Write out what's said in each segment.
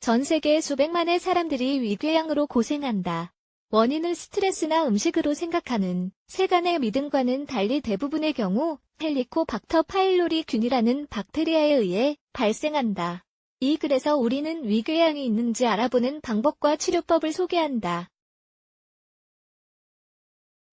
전 세계 수백만의 사람들이 위궤양으로 고생한다. 원인을 스트레스나 음식으로 생각하는 세간의 믿음과는 달리 대부분의 경우 헬리코박터 파일로리 균이라는 박테리아에 의해 발생한다. 이 글에서 우리는 위궤양이 있는지 알아보는 방법과 치료법을 소개한다.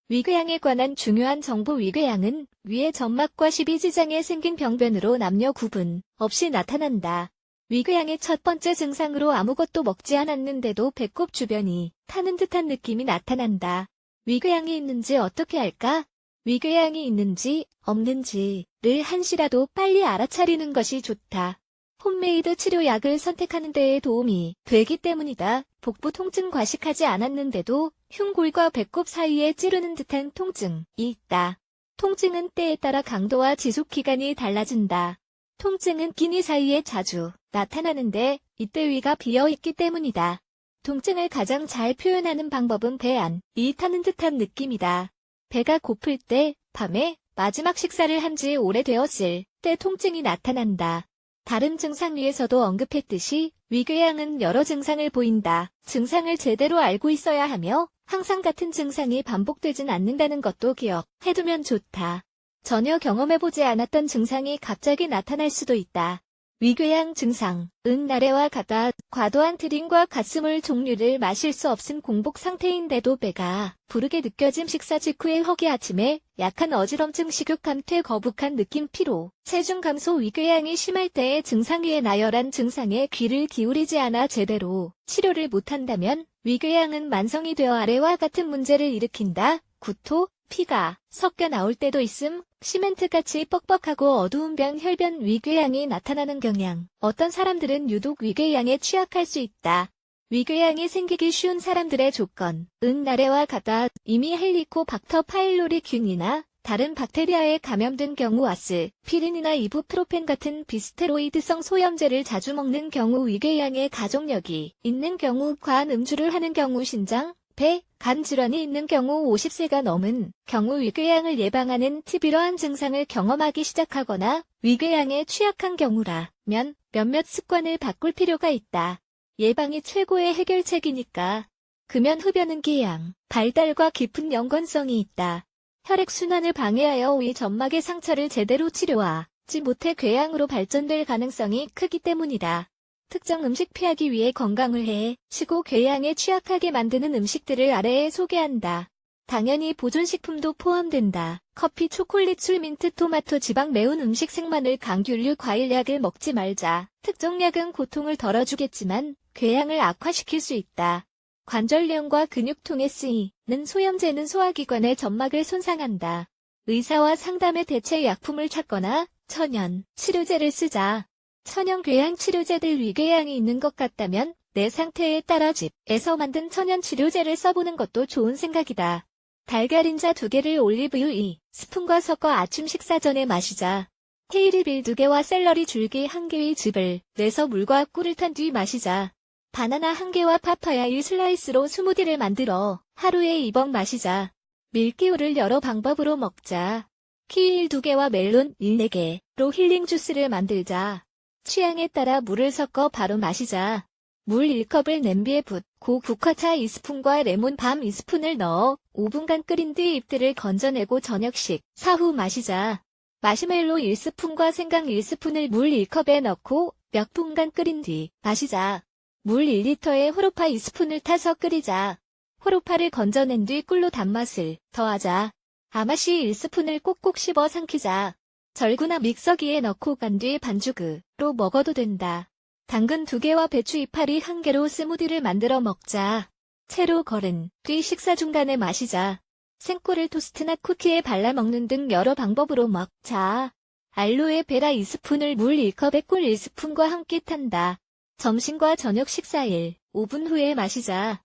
위궤양에 관한 중요한 정보 위궤양은 위의 점막과 십이지장에 생긴 병변으로 남녀 구분 없이 나타난다. 위궤양의 첫 번째 증상으로 아무것도 먹지 않았는데도 배꼽 주변이 타는 듯한 느낌이 나타난다. 위궤양이 있는지 어떻게 알까? 위궤양이 있는지 없는지를 한시라도 빨리 알아차리는 것이 좋다. 홈메이드 치료약을 선택하는 데에 도움이 되기 때문이다. 복부 통증 과식하지 않았는데도 흉골과 배꼽 사이에 찌르는 듯한 통증이 있다. 통증은 때에 따라 강도와 지속 기간이 달라진다. 통증은 끼니 사이에 자주 나타나는데 이때 위가 비어있기 때문이다. 통증을 가장 잘 표현하는 방법은 배 안이 타는 듯한 느낌이다. 배가 고플 때 밤에 마지막 식사를 한 지 오래되었을 때 통증이 나타난다. 다른 증상 위에서도 언급했듯이 위궤양은 여러 증상을 보인다. 증상을 제대로 알고 있어야 하며 항상 같은 증상이 반복되진 않는다는 것도 기억해두면 좋다. 전혀 경험해보지 않았던 증상이 갑자기 나타날 수도 있다. 위궤양 증상, 은 나래와 같아 과도한 트림과 가스물 종류를 마실 수 없은 공복 상태인데도 배가 부르게 느껴짐 식사 직후의 허기 아침에 약한 어지럼증 식욕 감퇴 거북한 느낌 피로, 체중 감소 위궤양이 심할 때의 증상 위에 나열한 증상에 귀를 기울이지 않아 제대로 치료를 못한다면 위궤양은 만성이 되어 아래와 같은 문제를 일으킨다. 구토, 피가 섞여 나올 때도 있음, 시멘트같이 뻑뻑하고 어두운 병 혈변 위궤양이 나타나는 경향. 어떤 사람들은 유독 위궤양에 취약할 수 있다. 위궤양이 생기기 쉬운 사람들의 조건, 은 나래와 같아 이미 헬리코박터 파일로리 균이나 다른 박테리아에 감염된 경우 아스, 피린이나 이부프로펜 같은 비스테로이드성 소염제를 자주 먹는 경우 위궤양의 가족력이 있는 경우 과한 음주를 하는 경우 신장, 배, 간 질환이 있는 경우 50세가 넘은 경우 위궤양을 예방하는 TB러한 증상을 경험하기 시작하거나 위궤양에 취약한 경우라면 몇몇 습관을 바꿀 필요가 있다. 예방이 최고의 해결책이니까. 금연 흡연은 기양, 발달과 깊은 연관성이 있다. 혈액순환을 방해하여 위 점막의 상처를 제대로 치료하지 못해 궤양으로 발전될 가능성이 크기 때문이다. 특정 음식 피하기 위해 건강을 해 치고 궤양에 취약하게 만드는 음식들을 아래에 소개한다. 당연히 보존식품도 포함된다. 커피, 초콜릿, 술, 민트, 토마토, 지방, 매운 음식, 생마늘, 강균류, 과일약을 먹지 말자. 특정 약은 고통을 덜어주겠지만 궤양을 악화시킬 수 있다. 관절염과 근육통에 쓰이는 소염제는 소화기관의 점막을 손상한다. 의사와 상담의 대체 약품을 찾거나 천연 치료제를 쓰자. 천연 궤양 치료제들 위궤양이 있는 것 같다면 내 상태에 따라 집에서 만든 천연 치료제를 써보는 것도 좋은 생각이다. 달걀인자 두 개를 올리브유 2 스푼과 섞어 아침 식사 전에 마시자. 케이리빌 두 개와 샐러리 줄기 한 개의 즙을 내서 물과 꿀을 탄 뒤 마시자. 바나나 한 개와 파파야 1 슬라이스로 스무디를 만들어 하루에 2번 마시자. 밀기우를 여러 방법으로 먹자. 키위 두 개와 멜론 1, 4개로 힐링 주스를 만들자. 취향에 따라 물을 섞어 바로 마시자. 물 1컵을 냄비에 붓고 국화차 2스푼과 레몬 밤 2스푼을 넣어 5분간 끓인 뒤 잎들을 건져내고 저녁식 사후 마시자. 마시멜로 1스푼과 생강 1스푼을 물 1컵에 넣고 몇 분간 끓인 뒤 마시자. 물 1리터에 호로파 2스푼을 타서 끓이자. 호로파를 건져낸 뒤 꿀로 단맛을 더하자. 아마시 1스푼을 꼭꼭 씹어 삼키자. 절구나 믹서기에 넣고 간 뒤 반죽으로 먹어도 된다. 당근 2개와 배추 이파리 1개로 스무디를 만들어 먹자. 채로 걸은 뒤 식사 중간에 마시자. 생꿀을 토스트나 쿠키에 발라 먹는 등 여러 방법으로 먹자. 알로에 베라 2스푼을 물 1컵에 꿀 1스푼과 함께 탄다. 점심과 저녁 식사 1, 5분 후에 마시자.